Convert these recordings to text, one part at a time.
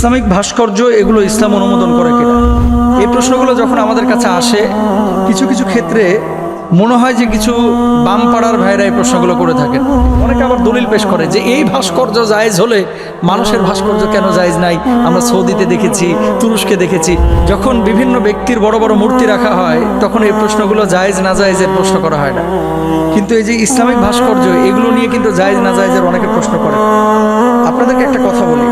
Islamic ভাস্কর্য এগুলো ইসলাম অনুমোদন করে কিনা? এই প্রশ্নগুলো যখন আমাদের কাছে আসে, কিছু কিছু ক্ষেত্রে মনে হয় যে কিছু বাম পাড়ার ভাইরা এই প্রশ্নগুলো করে থাকেন। অনেকে আবার দলিল পেশ করে যে এই ভাস্কর্য জায়েজ হলে মানুষের ভাস্কর্য কেন জায়েজ নাই? আমরা সৌদিতে দেখেছি, তুরস্কে দেখেছি। যখন বিভিন্ন ব্যক্তির বড় বড় মূর্তি রাখা হয়, তখন এই প্রশ্নগুলো জায়েজ না জায়েজের প্রশ্ন করা হয় না। কিন্তু এই যে ইসলামিক ভাস্কর্য, এগুলো নিয়ে কিন্তু জায়েজ না জায়েজের অনেকে প্রশ্ন করে আপনাদেরকে একটা কথা বলি।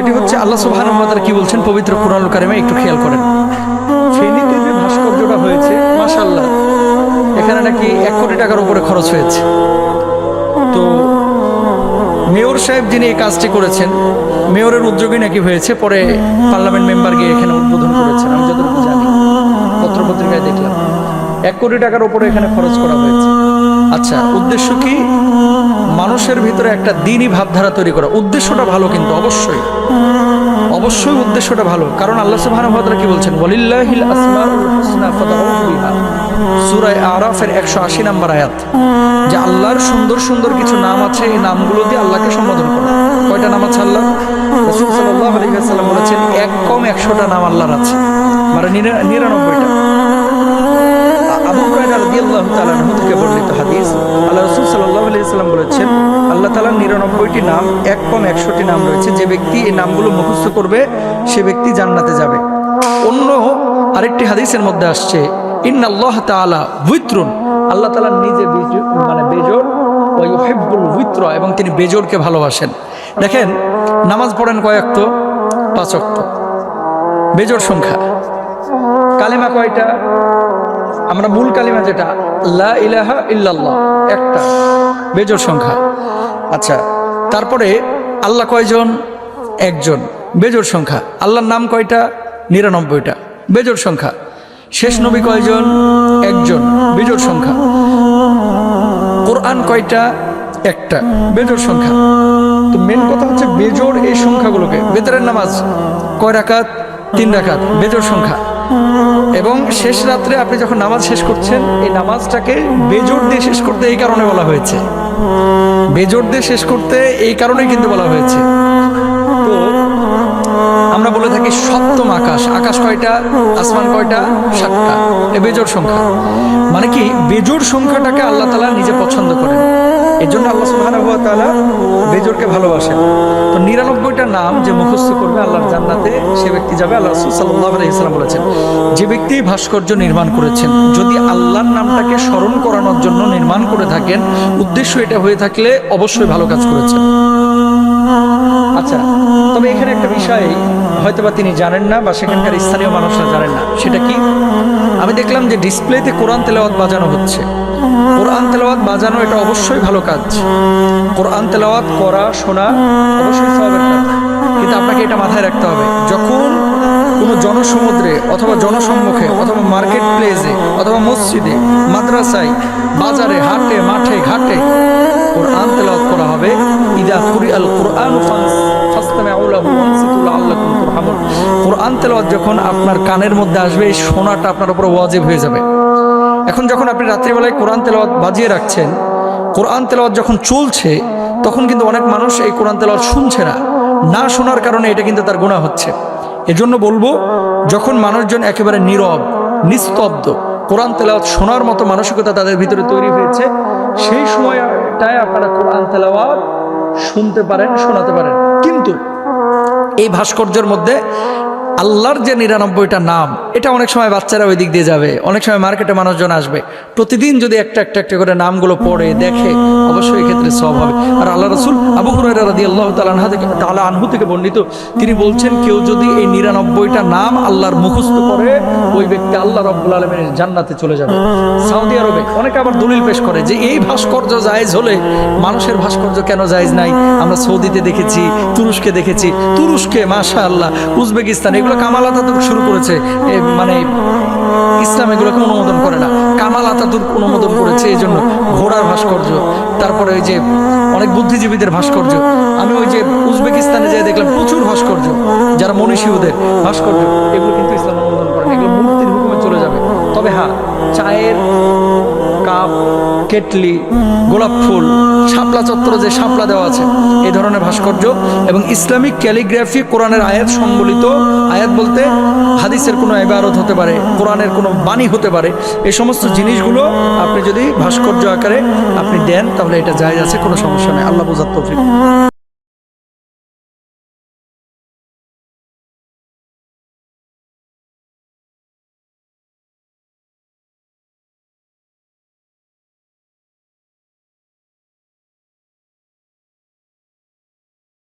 সেটি হচ্ছে আল্লাহ ওয়া তাআলা কি বলছেন? পবিত্র কোরআন কারিমে একটু খেয়াল করেন। ফেনীতে যে ভাস্কর্যটা হয়েছে এখানে নাকি এক কোটি টাকার উপরে খরচ হয়েছে। তো মেয়র সাহেব যিনি এই কাজটি করেছেন, মেয়রের উদ্যোগে নাকি হয়েছে, পরে পার্লামেন্ট মেম্বার গিয়ে এখানে উদ্বোধন করেছেন, আমি যতটুকু জানি পত্রপত্রিকায় দেখলাম। এক কোটি টাকার উপরে এখানে খরচ করা হয়েছে। আচ্ছা উদ্দেশ্য কি? মানুষের ভিতরে একটা দিনই ভাবধারা তৈরি করা। উদ্দেশ্যটা ভালো কিন্তু অবশ্যই। অবশ্যই উদ্দেশ্যটা ভালো। কারণ আল্লাহ সুবহানাহু ওয়া কি বলছেন? ওয়ালিল্লাহিল আসমাউল হুসনা ফাদউহু বিহা। সূরা আরাফের 180 নম্বর আয়াত। যে আল্লাহর সুন্দর সুন্দর কিছু নাম আছে, এই নামগুলো দিয়ে আল্লাহকে সম্বোধন করো। কয়টা নাম আছে আল্লাহ রাসূল বলেছেন, এক কম 100টা নাম আল্লাহর আছে। মানে নিরা- নিরানব্বইটা। আবু হুরায়রা রাদিয়াল্লাহু তাআলা থেকে বর্ণিত। সাল্লাল্লাহু আলাইহি সাল্লাম বলেছেন, আল্লাহ তাআলার 99টি নাম, এক কম 100টি নাম রয়েছে। যে ব্যক্তি এই নামগুলো মুখস্থ করবে, সে ব্যক্তি জান্নাতে যাবে। অন্য আরেকটি হাদিসের মধ্যে আসছে, ইন্নাল্লাহ তাআলা বুইত্রুন আল্লাহ তাআলা নিজে মানে বেজোর ওয়া বুইত্র এবং তিনি বেজোরকে ভালোবাসেন। দেখেন, নামাজ পড়েন কয়েকত পাঁচ ওয়াক্ত। বেজোর সংখ্যা। কালেমা কয়টা? আমরা মূল কালিমা যেটা, লা ইলাহা ইল্লাল্লাহ, একটা বেজোর সংখ্যা। আচ্ছা তারপরে আল্লাহ কয়জন? একজন বেজোর সংখ্যা। আল্লাহর নাম কয়টা? নিরানব্বইটা বেজোর সংখ্যা। শেষ নবী কয়জন? একজন বেজোর সংখ্যা। কোরআন কয়টা? একটা বেজোর সংখ্যা। তো মেন কথা হচ্ছে বেজোর এই সংখ্যাগুলোকে। বেতরের নামাজ কয় রাকাত? তিন রাকাত বেজোর সংখ্যা। এবং শেষ রাত্রে আপনি যখন নামাজ শেষ করছেন, এই নামাজটাকে বেজোর দিয়ে শেষ করতে এই কারণে বলা হয়েছে। বেজোর দিয়ে শেষ করতে এই কারণেই কিন্তু বলা হয়েছে। তো, আমরা বলে থাকি সপ্তম আকাশ। আকাশ কয়টা? আসমান কয়টা? সাতটা। এ বেজোর সংখ্যা। মানে কি বেজোর সংখ্যাটাকে আল্লাহ তালা নিজে পছন্দ করেন। এই জন্য আল্লাহ সুবহানাহু ওয়া বেজোরকে ভালোবাসেন। তো নিরানব্বইটা নাম যে মুখস্থ করবে আল্লাহর জান্নাতে, সে ব্যক্তি যাবে আল্লাহ রাসূল সাল্লাল্লাহু আলাইহি বলেছেন, যে ব্যক্তি ভাস্কর্য নির্মাণ করেছেন, যদি আল্লাহর নামটাকে স্মরণ করানোর জন্য নির্মাণ করে থাকেন, উদ্দেশ্য এটা হয়ে থাকলে অবশ্যই ভালো কাজ করেছেন। আচ্ছা তবে এখানে একটা বিষয় হয়তোবা তিনি জানেন না বা সেখানকার স্থানীয় মানুষরা জানেন না, সেটা কি? আমি দেখলাম যে ডিসপ্লেতে কোরআন তেলাওয়াত বাজানো হচ্ছে। কোরআন তেলাওয়াত বাজানো এটা অবশ্যই ভালো কাজ। কোরআন তেলাওয়াত করা শোনা অবশ্যই কাজ। কিন্তু আপনাকে এটা মাথায় রাখতে হবে, যখন কোনো জনসমুদ্রে অথবা জনসম্মুখে অথবা মার্কেট প্লেসে অথবা মসজিদে, মাদ্রাসায়, বাজারে, হাটে, মাঠে, ঘাটে কোরআন তেলাওয়াত করা হবে। ইদা কুরি আল কোরআন কোরআন তেলাওয়াত যখন আপনার কানের মধ্যে আসবে, এই শোনাটা আপনার উপর ওয়াজিব হয়ে যাবে। এখন যখন আপনি রাত্রিবেলায় কোরআন তেলাওয়াত বাজিয়ে রাখছেন, কোরআন তেলাওয়াত যখন চলছে, তখন কিন্তু অনেক মানুষ এই কোরআন তেলাওয়াত শুনছে না। না শোনার কারণে এটা কিন্তু তার গুণা হচ্ছে। এজন্য বলব, যখন মানুষজন একেবারে নীরব, নিস্তব্ধ, কোরআন তেলাওয়াত শোনার মতো মানসিকতা তাদের ভিতরে তৈরি হয়েছে, সেই সময়টায় আপনারা কোরআন তেলাওয়াত শুনতে পারেন শোনাতে পারেন। কিন্তু এই ভাস্কর্যের মধ্যে আল্লাহর যে নিরানব্বইটা নাম, এটা অনেক সময় বাচ্চারা ওই দিক দিয়ে যাবে। অনেক সময় মার্কেটে মানুষজন আসবে। প্রতিদিন যদি একটা একটা একটা করে নামগুলো পড়ে, দেখে, অবশ্যই এক্ষেত্রে সব হবে। আর আল্লাহ রসুল আবু হুরাইরা আল্লাহ তালাহা থেকে তালা আনহু থেকে বর্ণিত, তিনি বলছেন, কেউ যদি এই নিরানব্বইটা নাম আল্লাহর মুখস্থ করে, ওই ব্যক্তি আল্লাহ রব্বুল আলমের জান্নাতে চলে যাবে। সৌদি আরবে অনেকে আবার দলিল পেশ করে যে, এই ভাস্কর্য জায়েজ হলে মানুষের ভাস্কর্য কেন জায়েজ নাই? আমরা সৌদিতে দেখেছি, তুরস্কে দেখেছি। তুরস্কে মাশা আল্লাহ উজবেকিস্তান, এগুলো কামাল আতাতুর্ক শুরু করেছে মানে ইসলাম এগুলোকে অনুমোদন করে না। কামাল আতাতুর্ক অনুমোদন করেছে এই জন্য ঘোড়ার ভাস্কর্য, তারপরে ওই যে অনেক বুদ্ধিজীবীদের ভাস্কর্য। আমি ওই যে উজবেকিস্তানে যেয়ে দেখলাম প্রচুর ভাস্কর্য, যারা মনীষীয়দের ভাস্কর্য, এগুলো কিন্তু ইসলাম অনুমোদন করে এগুলো মূর্তির হুকুমে চলে যাবে। তবে হ্যাঁ চায়ের কাপ, কেটলি, গোলাপ ফুল, শাপলা চত্বরে যে শাপলা দেওয়া আছে, এই ধরনের ভাস্কর্য এবং ইসলামিক ক্যালিগ্রাফি কোরআনের আয়াত সম্বলিত আয়াত বলতে হাদিসের কোনো ইবারত হতে পারে, কোরআনের কোনো বাণী হতে পারে, এই সমস্ত জিনিসগুলো আপনি যদি ভাস্কর্য আকারে আপনি দেন, তাহলে এটা যায় আছে, কোনো সমস্যা নেই। আল্লাহ বোঝার